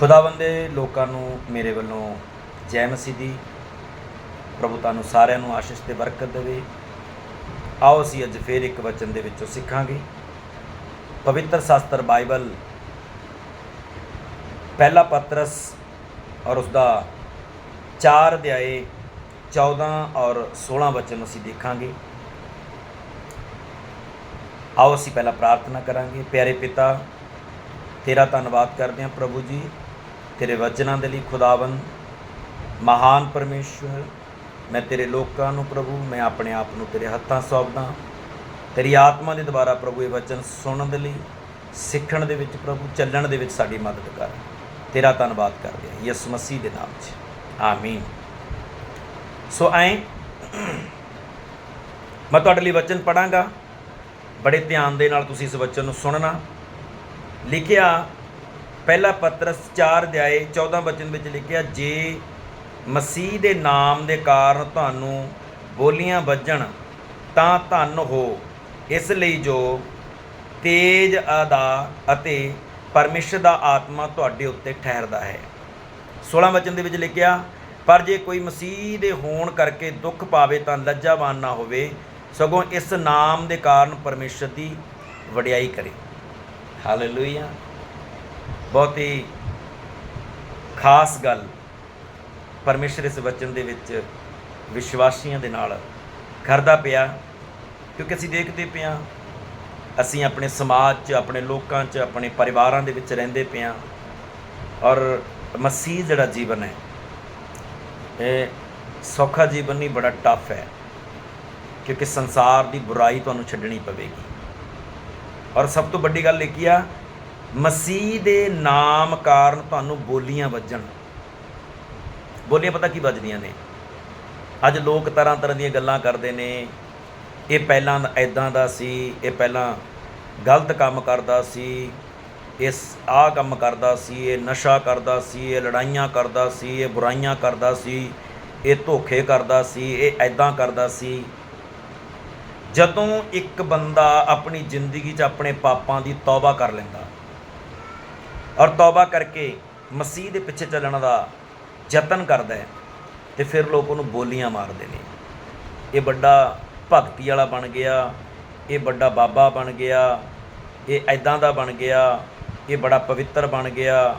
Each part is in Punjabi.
ਖੁਦਾਵੰਦ ਦੇ ਲੋਕਾਂ ਨੂੰ ਮੇਰੇ ਵੱਲੋਂ ਜੈ ਮਸੀਹ ਦੀ ਪ੍ਰਭੂ ਤੁਹਾਨੂੰ ਸਾਰਿਆਂ ਨੂੰ ਆਸ਼ੀਸ਼ ਤੇ ਬਰਕਤ ਦੇਵੇ। ਆਓ ਅਸੀਂ ਅੱਜ ਫੇਰ ਇੱਕ ਵਚਨ ਦੇ ਵਿੱਚੋਂ ਸਿੱਖਾਂਗੇ। ਪਵਿੱਤਰ ਸ਼ਾਸਤਰ ਬਾਈਬਲ ਪਹਿਲਾ ਪਤਰਸ ਔਰ ਉਸ ਦਾ 4 ਅਧਿਆਏ 14 ਔਰ 16 ਵਚਨ ਅਸੀਂ ਦੇਖਾਂਗੇ। ਆਓ ਅਸੀਂ ਪਹਿਲਾਂ ਪ੍ਰਾਰਥਨਾ ਕਰਾਂਗੇ। ਪਿਆਰੇ ਪਿਤਾ, ਤੇਰਾ ਧੰਨਵਾਦ ਕਰਦੇ ਹਾਂ ਪ੍ਰਭੂ ਜੀ। ਤੇਰੇ ਵਚਨਾਂ ਦੇ ਲਈ ਖੁਦਾਵੰ ਮਹਾਨ ਪਰਮੇਸ਼ਵਰ ਮੈਂ ਤੇਰੇ ਲੋਕਾਂ ਨੂੰ ਪ੍ਰਭੂ, ਮੈਂ ਆਪਣੇ ਆਪ ਨੂੰ ਤੇਰੇ ਹੱਥਾਂ ਸੌਂਪਦਾ ਤੇਰੀ ਆਤਮਾ ਦੇ ਦੁਆਰਾ ਪ੍ਰਭੂ, ਇਹ ਵਚਨ ਸੁਣਨ ਦੇ ਲਈ, ਸਿੱਖਣ ਦੇ ਵਿੱਚ ਪ੍ਰਭੂ, ਚੱਲਣ ਦੇ ਵਿੱਚ ਸਾਡੀ ਮਦਦ ਕਰ। ਤੇਰਾ ਧੰਨਵਾਦ ਕਰਦੇ ਹਾਂ, ਯਿਸੂ ਮਸੀਹ ਦੇ ਨਾਮ 'ਚ। ਆਮੀਨ। ਸੋ ਐਂ, ਮੈਂ ਤੁਹਾਡੇ ਲਈ ਵਚਨ ਪੜਾਂਗਾ ਬੜੇ ਧਿਆਨ ਦੇ ਨਾਲ ਤੁਸੀਂ ਇਸ ਵਚਨ ਨੂੰ ਸੁਣਨਾ। ਲਿਖਿਆ ਪਹਿਲਾ ਪਤਰਸ 4 ਅਧਿਆਏ 14 ਵਚਨ ਵਿੱਚ ਲਿਖਿਆ, ਜੇ ਮਸੀਹ ਦੇ ਨਾਮ ਦੇ ਕਾਰਨ ਤੁਹਾਨੂੰ ਬੋਲੀਆਂ ਵੱਜਣ, ਤਾਂ ਧੰਨ ਹੋ। ਇਸ ਲਈ ਜੋ ਤੇਜ ਅਦਾ ਅਤੇ ਪਰਮੇਸ਼ਰ ਦਾ ਆਤਮਾ ਤੁਹਾਡੇ ਉੱਤੇ ਠਹਿਰਦਾ ਹੈ। 16 ਵਚਨ ਦੇ ਵਿੱਚ ਲਿਖਿਆ, ਪਰ ਜੇ ਕੋਈ ਮਸੀਹ ਦੇ ਹੋਣ ਕਰਕੇ ਦੁੱਖ ਪਾਵੇ ਤਾਂ ਲੱਜਾਵਾਨ ਨਾ ਹੋਵੇ, ਸਗੋਂ ਇਸ ਨਾਮ ਦੇ ਕਾਰਨ ਪਰਮੇਸ਼ਰ ਦੀ ਵਡਿਆਈ ਕਰੇ। ਹਾਲੇਲੂਇਆ ਬਹੁਤ ਹੀ ਖਾਸ ਗੱਲ ਪਰਮੇਸ਼ਰ ਇਸ ਵਚਨ ਦੇ ਵਿੱਚ ਵਿਸ਼ਵਾਸੀਆਂ ਦੇ ਨਾਲ ਕਰਦਾ ਪਿਆ, ਕਿਉਂਕਿ ਅਸੀਂ ਦੇਖਦੇ ਪਿਆ ਅਸੀਂ ਆਪਣੇ ਸਮਾਜ 'ਚ, ਆਪਣੇ ਲੋਕਾਂ 'ਚ, ਆਪਣੇ ਪਰਿਵਾਰਾਂ ਦੇ ਵਿੱਚ ਰਹਿੰਦੇ ਪਿਆ ਔਰ ਮਸੀਹ ਜਿਹੜਾ ਜੀਵਨ ਹੈ, ਇਹ ਸੌਖਾ ਜੀਵਨ ਨਹੀਂ, ਬੜਾ ਟਫ ਹੈ, ਕਿਉਂਕਿ ਸੰਸਾਰ ਦੀ ਬੁਰਾਈ ਤੁਹਾਨੂੰ ਛੱਡਣੀ ਪਵੇਗੀ। ਔਰ ਸਭ ਤੋਂ ਵੱਡੀ ਗੱਲ ਇਹ ਕੀ ਆ ਮਸੀਹ ਦੇ ਨਾਮ ਕਾਰਨ ਤੁਹਾਨੂੰ ਬੋਲੀਆਂ ਵੱਜਣ। ਬੋਲੀਆਂ ਪਤਾ ਕੀ ਵੱਜਦੀਆਂ ਨੇ? ਅੱਜ ਲੋਕ ਤਰ੍ਹਾਂ ਤਰ੍ਹਾਂ ਦੀਆਂ ਗੱਲਾਂ ਕਰਦੇ ਨੇ। ਇਹ ਪਹਿਲਾਂ ਐਦਾਂ ਦਾ ਸੀ, ਇਹ ਪਹਿਲਾਂ ਗਲਤ ਕੰਮ ਕਰਦਾ ਸੀ, ਇਸ ਆਹ ਕੰਮ ਕਰਦਾ ਸੀ, ਇਹ ਨਸ਼ਾ ਕਰਦਾ ਸੀ, ਇਹ ਲੜਾਈਆਂ ਕਰਦਾ ਸੀ, ਇਹ ਬੁਰਾਈਆਂ ਕਰਦਾ ਸੀ, ਇਹ ਧੋਖੇ ਕਰਦਾ ਸੀ, ਇਹ ਐਦਾਂ ਕਰਦਾ ਸੀ। ਜਦੋਂ ਇੱਕ ਬੰਦਾ ਆਪਣੀ ਜ਼ਿੰਦਗੀ 'ਚ ਆਪਣੇ ਪਾਪਾਂ ਦੀ ਤੌਬਾ ਕਰ ਲੈਂਦਾ ਔਰ ਤੌਬਾ ਕਰਕੇ ਮਸੀਹ ਦੇ ਪਿੱਛੇ ਚੱਲਣ ਦਾ ਯਤਨ ਕਰਦਾ ਹੈ ਤੇ ਫਿਰ ਲੋਕ ਉਹਨੂੰ ਬੋਲੀਆਂ ਮਾਰਦੇ ਨੇ। ਇਹ ਵੱਡਾ ਭਗਤੀ ਵਾਲਾ ਬਣ ਗਿਆ, ਇਹ ਵੱਡਾ ਬਾਬਾ ਬਣ ਗਿਆ, ਇਹ ਐਦਾਂ ਦਾ ਬਣ ਗਿਆ, ਇਹ ਬੜਾ ਪਵਿੱਤਰ ਬਣ ਗਿਆ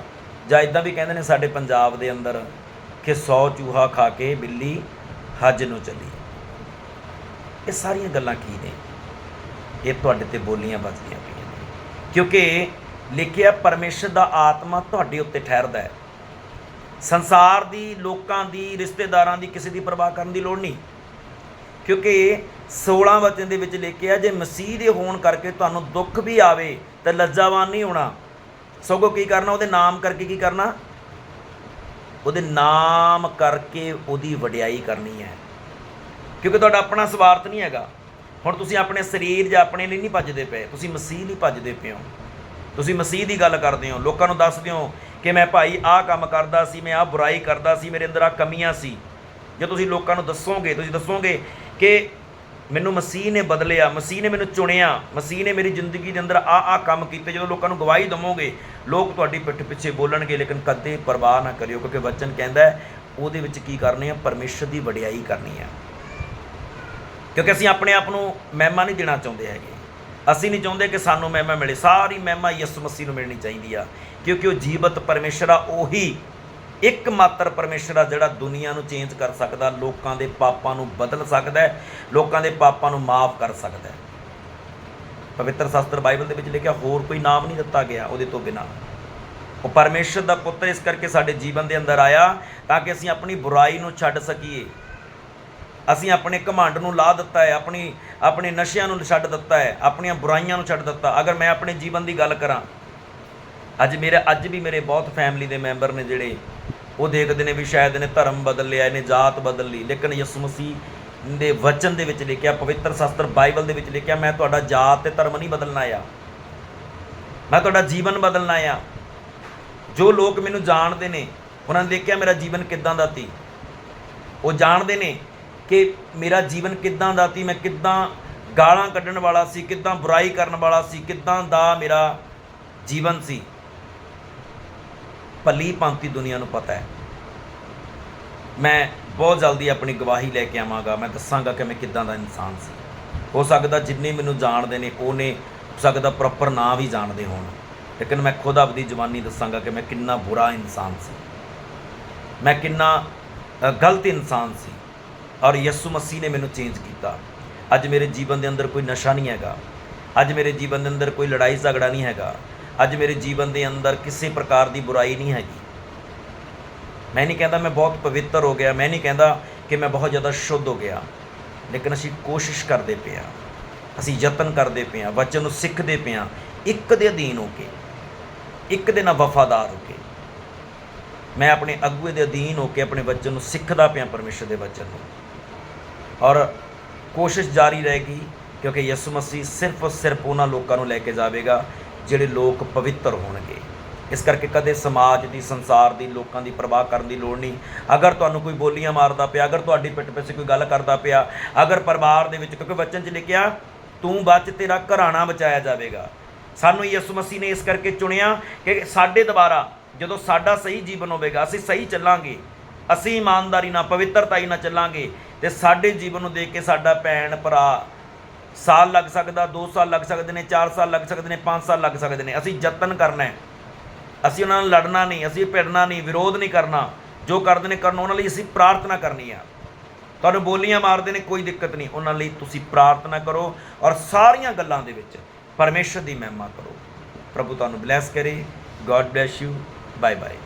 ਜਾਂ ਇਦਾਂ ਵੀ ਕਹਿੰਦੇ ਨੇ ਸਾਡੇ ਪੰਜਾਬ ਦੇ ਅੰਦਰ ਕਿ 100 ਚੂਹਾ ਖਾ ਕੇ ਬਿੱਲੀ ਹੱਜ ਨੂੰ ਚੱਲੀ। ਇਹ ਸਾਰੀਆਂ ਗੱਲਾਂ ਕੀ ਨੇ? ਇਹ ਤੁਹਾਡੇ ਤੇ ਬੋਲੀਆਂ ਵੱਜਦੀਆਂ ਪਈਆਂ ਨੇ। ਕਿਉਂਕਿ ਲਿਖਿਆ ਪਰਮੇਸ਼ਰ ਦਾ ਆਤਮਾ ਤੁਹਾਡੇ ਉੱਤੇ ਠਹਿਰਦਾ ਹੈ। ਸੰਸਾਰ ਦੀ, ਲੋਕਾਂ ਦੀ, ਰਿਸ਼ਤੇਦਾਰਾਂ ਦੀ, ਕਿਸੇ ਦੀ ਪਰਵਾਹ ਕਰਨ ਦੀ ਲੋੜ ਨਹੀਂ। ਕਿਉਂਕਿ 16 ਵਚਨ ਦੇ ਵਿੱਚ ਲਿਖਿਆ ਜੇ ਮਸੀਹ ਦੇ ਹੋਣ ਕਰਕੇ ਤੁਹਾਨੂੰ ਦੁੱਖ ਵੀ ਆਵੇ, ਤਾਂ ਲੱਜਾਵਾਨ ਨਹੀਂ ਹੋਣਾ। ਸਗੋਂ ਕੀ ਕਰਨਾ? ਉਹਦੇ ਨਾਮ ਕਰਕੇ ਕੀ ਕਰਨਾ? ਉਹਦੇ ਨਾਮ ਕਰਕੇ ਉਹਦੀ ਵਡਿਆਈ ਕਰਨੀ ਹੈ। ਕਿਉਂਕਿ ਤੁਹਾਡਾ ਆਪਣਾ ਸਵਾਰਥ ਨਹੀਂ ਹੈਗਾ। ਹੁਣ ਤੁਸੀਂ ਆਪਣੇ ਸਰੀਰ ਜਾਂ ਆਪਣੇ ਲਈ ਨਹੀਂ ਭੱਜਦੇ ਪਏ। ਤੁਸੀਂ ਮਸੀਹ ਲਈ ਭੱਜਦੇ ਪਏ ਹੋ। ਤੁਸੀਂ ਮਸੀਹ ਦੀ ਗੱਲ ਕਰਦੇ ਹੋ, ਲੋਕਾਂ ਨੂੰ ਦੱਸਦੇ ਹੋ ਕਿ ਮੈਂ ਭਾਈ ਆਹ ਕੰਮ ਕਰਦਾ ਸੀ, ਮੈਂ ਆਹ ਬੁਰਾਈ ਕਰਦਾ ਸੀ, ਮੇਰੇ ਅੰਦਰ ਆ ਕਮੀਆਂ ਸੀ। ਜੇ ਤੁਸੀਂ ਲੋਕਾਂ ਨੂੰ ਦੱਸੋਗੇ, ਤੁਸੀਂ ਦੱਸੋਗੇ ਕਿ ਮੈਨੂੰ ਮਸੀਹ ਨੇ ਬਦਲਿਆ, ਮਸੀਹ ਨੇ ਮੈਨੂੰ ਚੁਣਿਆ, ਮਸੀਹ ਨੇ ਮੇਰੀ ਜ਼ਿੰਦਗੀ ਦੇ ਅੰਦਰ ਆ ਆ ਕੰਮ ਕੀਤੇ, ਜਦੋਂ ਲੋਕਾਂ ਨੂੰ ਗਵਾਹੀ ਦਵੋਗੇ, ਲੋਕ ਤੁਹਾਡੀ ਪਿੱਠ ਪਿੱਛੇ ਬੋਲਣਗੇ, ਲੇਕਿਨ ਕਦੇ ਪਰਵਾਹ ਨਾ ਕਰਿਓ, ਕਿਉਂਕਿ ਵਚਨ ਕਹਿੰਦਾ ਹੈ, ਉਹਦੇ ਵਿੱਚ ਕੀ ਕਰਨੀ ਆ? ਪਰਮੇਸ਼ਰ ਦੀ ਵਡਿਆਈ ਕਰਨੀ ਹੈ ਕਿਉਂਕਿ ਅਸੀਂ ਆਪਣੇ ਆਪ ਨੂੰ ਮਹਿਮਾ ਨਹੀਂ ਦੇਣਾ ਚਾਹੁੰਦੇ ਹੈਗੇ। ਅਸੀਂ ਨਹੀਂ ਚਾਹੁੰਦੇ ਕਿ ਸਾਨੂੰ ਮਹਿਮਾ ਮਿਲੇ। ਸਾਰੀ ਮਹਿਮਾ ਯਿਸੂ ਮਸੀਹ ਨੂੰ ਮਿਲਣੀ ਚਾਹੀਦੀ ਆ, ਕਿਉਂਕਿ ਉਹ ਜੀਵਤ ਪਰਮੇਸ਼ਰ ਆ, ਉਹੀ ਇੱਕ ਮਾਤਰ ਪਰਮੇਸ਼ਰ ਆ ਜਿਹੜਾ ਦੁਨੀਆ ਨੂੰ ਚੇਂਜ ਕਰ ਸਕਦਾ, ਲੋਕਾਂ ਦੇ ਪਾਪਾਂ ਨੂੰ ਬਦਲ ਸਕਦਾ ਹੈ, ਲੋਕਾਂ ਦੇ ਪਾਪਾਂ ਨੂੰ ਮਾਫ ਕਰ ਸਕਦਾ ਹੈ। ਪਵਿੱਤਰ ਸ਼ਾਸਤਰ ਬਾਈਬਲ ਦੇ ਵਿੱਚ ਲਿਖਿਆ, ਹੋਰ ਕੋਈ ਨਾਮ ਨਹੀਂ ਦਿੱਤਾ ਗਿਆ ਉਹਦੇ ਤੋਂ ਬਿਨਾ। ਉਹ ਪਰਮੇਸ਼ਰ ਦਾ ਪੁੱਤਰ ਇਸ ਕਰਕੇ ਸਾਡੇ ਜੀਵਨ ਦੇ ਅੰਦਰ ਆਇਆ ਤਾਂ ਕਿ ਅਸੀਂ ਆਪਣੀ ਬੁਰਾਈ ਨੂੰ ਛੱਡ ਸਕੀਏ। ਅਸੀਂ ਆਪਣੇ ਘਮੰਡ ਨੂੰ ਲਾ ਦਿੱਤਾ ਹੈ, ਆਪਣੀ, ਆਪਣੇ ਨਸ਼ਿਆਂ ਨੂੰ ਛੱਡ ਦਿੱਤਾ ਹੈ, ਆਪਣੀਆਂ ਬੁਰਾਈਆਂ ਨੂੰ ਛੱਡ ਦਿੱਤਾ। ਅਗਰ ਮੈਂ ਆਪਣੇ ਜੀਵਨ ਦੀ ਗੱਲ ਕਰਾਂ, ਅੱਜ ਮੇਰੇ, ਅੱਜ ਵੀ ਮੇਰੇ ਬਹੁਤ ਫੈਮਿਲੀ ਦੇ ਮੈਂਬਰ ਨੇ ਜਿਹੜੇ, ਉਹ ਦੇਖਦੇ ਨੇ ਵੀ ਸ਼ਾਇਦ ਇਹਨੇ ਧਰਮ ਬਦਲ ਲਿਆ ਇਹਨੇ ਜਾਤ ਬਦਲ ਲਈ ਲੇਕਿਨ ਯਿਸੂ ਮਸੀਹ ਦੇ ਵਚਨ ਦੇ ਵਿੱਚ ਲਿਖਿਆ, ਪਵਿੱਤਰ ਸ਼ਾਸਤਰ ਬਾਈਬਲ ਦੇ ਵਿੱਚ ਲਿਖਿਆ, ਮੈਂ ਤੁਹਾਡਾ ਜਾਤ ਤੇ ਧਰਮ ਨਹੀਂ ਬਦਲਣਾ ਆ ਮੈਂ ਤੁਹਾਡਾ ਜੀਵਨ ਬਦਲਣਾ ਆ ਜੋ ਲੋਕ ਮੈਨੂੰ ਜਾਣਦੇ ਨੇ, ਉਹਨਾਂ ਨੇ ਦੇਖਿਆ ਮੇਰਾ ਜੀਵਨ ਕਿੱਦਾਂ ਦਾ ਸੀ। ਉਹ ਜਾਣਦੇ ਨੇ ਕਿ ਮੇਰਾ ਜੀਵਨ ਕਿੱਦਾਂ ਦਾ ਸੀ, ਮੈਂ ਕਿੱਦਾਂ ਗਾਲਾਂ ਕੱਢਣ ਵਾਲਾ ਸੀ, ਕਿੱਦਾਂ ਬੁਰਾਈ ਕਰਨ ਵਾਲਾ ਸੀ, ਕਿੱਦਾਂ ਦਾ ਮੇਰਾ ਜੀਵਨ ਸੀ। ਭਲੀ ਭਾਂਤੀ ਦੁਨੀਆ ਨੂੰ ਪਤਾ ਹੈ। ਮੈਂ ਬਹੁਤ ਜਲਦੀ ਆਪਣੀ ਗਵਾਹੀ ਲੈ ਕੇ ਆਵਾਂਗਾ। ਮੈਂ ਦੱਸਾਂਗਾ ਕਿ ਮੈਂ ਕਿੱਦਾਂ ਦਾ ਇਨਸਾਨ ਸੀ। ਹੋ ਸਕਦਾ ਜਿੰਨੇ ਮੈਨੂੰ ਜਾਣਦੇ ਨੇ, ਉਹਨੇ ਹੋ ਸਕਦਾ ਪ੍ਰੋਪਰ ਨਾਂ ਵੀ ਜਾਣਦੇ ਹੋਣ। ਲੇਕਿਨ ਮੈਂ ਖੁਦ ਆਪਦੀ ਜਵਾਨੀ ਦੱਸਾਂਗਾ ਕਿ ਮੈਂ ਕਿੰਨਾ ਬੁਰਾ ਇਨਸਾਨ ਸੀ। ਮੈਂ ਕਿੰਨਾ ਗਲਤ ਇਨਸਾਨ ਸੀ। ਔਰ ਯਿਸੂ ਮਸੀਹ ਨੇ ਮੈਨੂੰ ਚੇਂਜ ਕੀਤਾ। ਅੱਜ ਮੇਰੇ ਜੀਵਨ ਦੇ ਅੰਦਰ ਕੋਈ ਨਸ਼ਾ ਨਹੀਂ ਹੈਗਾ। ਅੱਜ ਮੇਰੇ ਜੀਵਨ ਦੇ ਅੰਦਰ ਕੋਈ ਲੜਾਈ ਝਗੜਾ ਨਹੀਂ ਹੈਗਾ। ਅੱਜ ਮੇਰੇ ਜੀਵਨ ਦੇ ਅੰਦਰ ਕਿਸੇ ਪ੍ਰਕਾਰ ਦੀ ਬੁਰਾਈ ਨਹੀਂ ਹੈਗੀ। ਮੈਂ ਨਹੀਂ ਕਹਿੰਦਾ ਮੈਂ ਬਹੁਤ ਪਵਿੱਤਰ ਹੋ ਗਿਆ। ਮੈਂ ਨਹੀਂ ਕਹਿੰਦਾ ਕਿ ਮੈਂ ਬਹੁਤ ਜ਼ਿਆਦਾ ਸ਼ੁੱਧ ਹੋ ਗਿਆ। ਲੇਕਿਨ ਅਸੀਂ ਕੋਸ਼ਿਸ਼ ਕਰਦੇ ਪਏ ਹਾਂ। ਅਸੀਂ ਯਤਨ ਕਰਦੇ ਪਏ ਹਾਂ। ਵਚਨ ਨੂੰ ਸਿੱਖਦੇ ਪਏ ਹਾਂ। ਇੱਕ ਦੇ ਅਧੀਨ ਹੋ ਕੇ, ਇੱਕ ਦੇ ਨਾਲ ਵਫਾਦਾਰ ਹੋ ਕੇ। ਮੈਂ ਆਪਣੇ ਅਗੂਏ ਦੇ ਅਧੀਨ ਹੋ ਕੇ ਆਪਣੇ ਬੱਚਨ ਨੂੰ ਸਿੱਖਦਾ ਪਿਆ ਪਰਮੇਸ਼ਰ ਦੇ ਵਚਨ ਨੂੰ। ਔਰ ਕੋਸ਼ਿਸ਼ ਜਾਰੀ ਰਹੇਗੀ ਕਿਉਂਕਿ ਯਿਸੂ ਮਸੀਹ ਸਿਰਫ ਔਰ ਸਿਰਫ ਉਹਨਾਂ ਲੋਕਾਂ ਨੂੰ ਲੈ ਕੇ ਜਾਵੇਗਾ ਜਿਹੜੇ ਲੋਕ ਪਵਿੱਤਰ ਹੋਣਗੇ। ਇਸ ਕਰਕੇ ਕਦੇ ਸਮਾਜ ਦੀ, ਸੰਸਾਰ ਦੀ, ਲੋਕਾਂ ਦੀ ਪਰਵਾਹ ਕਰਨ ਦੀ ਲੋੜ ਨਹੀਂ। ਅਗਰ ਤੁਹਾਨੂੰ ਕੋਈ ਬੋਲੀਆਂ ਮਾਰਦਾ ਪਿਆ, ਅਗਰ ਤੁਹਾਡੀ ਪਿੱਠ ਪਿੱਛੇ ਕੋਈ ਗੱਲ ਕਰਦਾ ਪਿਆ, ਅਗਰ ਪਰਿਵਾਰ ਦੇ ਵਿੱਚ, ਕਿਉਂਕਿ ਵਚਨ 'ਚ ਲਿਖਿਆ, ਤੂੰ ਬਚ ਤੇਰਾ ਘਰਾਣਾ ਬਚਾਇਆ ਜਾਵੇਗਾ। ਸਾਨੂੰ ਯਿਸੂ ਮਸੀਹ ਨੇ ਇਸ ਕਰਕੇ ਚੁਣਿਆ ਕਿ ਸਾਡੇ ਦੁਆਰਾ ਜਦੋਂ ਸਾਡਾ ਸਹੀ ਜੀਵਨ ਹੋਵੇਗਾ, ਅਸੀਂ ਸਹੀ ਚੱਲਾਂਗੇ। ਅਸੀਂ ਇਮਾਨਦਾਰੀ ਨਾਲ ਪਵਿੱਤਰਤਾਈ ਨਾਲ ਚੱਲਾਂਗੇ। ਤੇ ਸਾਡੇ ਜੀਵਨ ਨੂੰ ਦੇਖ ਕੇ ਸਾਡਾ ਭੈਣ ਭਰਾ ਸਾਲ ਲੱਗ ਸਕਦਾ 2 ਸਾਲ ਲੱਗ ਸਕਦੇ ਨੇ 4 ਸਾਲ ਲੱਗ ਸਕਦੇ ਨੇ 5 ਸਾਲ ਲੱਗ ਸਕਦੇ ਨੇ। ਅਸੀਂ ਯਤਨ ਕਰਨਾ ਹੈ। ਅਸੀਂ ਉਹਨਾਂ ਨਾਲ ਲੜਨਾ ਨਹੀਂ, ਅਸੀਂ ਭਿੜਨਾ ਨਹੀਂ, ਵਿਰੋਧ ਨਹੀਂ ਕਰਨਾ। ਜੋ ਕਰਦੇ ਨੇ ਕਰਨ, ਉਹਨਾਂ ਲਈ ਅਸੀਂ ਪ੍ਰਾਰਥਨਾ ਕਰਨੀ ਆ। ਤੁਹਾਨੂੰ ਬੋਲੀਆਂ ਮਾਰਦੇ ਨੇ, ਕੋਈ ਦਿੱਕਤ ਨਹੀਂ। ਉਹਨਾਂ ਲਈ ਤੁਸੀਂ ਪ੍ਰਾਰਥਨਾ ਕਰੋ ਔਰ ਸਾਰੀਆਂ ਗੱਲਾਂ ਦੇ ਵਿੱਚ ਪਰਮੇਸ਼ਰ ਦੀ ਮਹਿਮਾ ਕਰੋ। ਪ੍ਰਭੂ ਤੁਹਾਨੂੰ ਬਲੈਸ ਕਰੇ। God bless you bye bye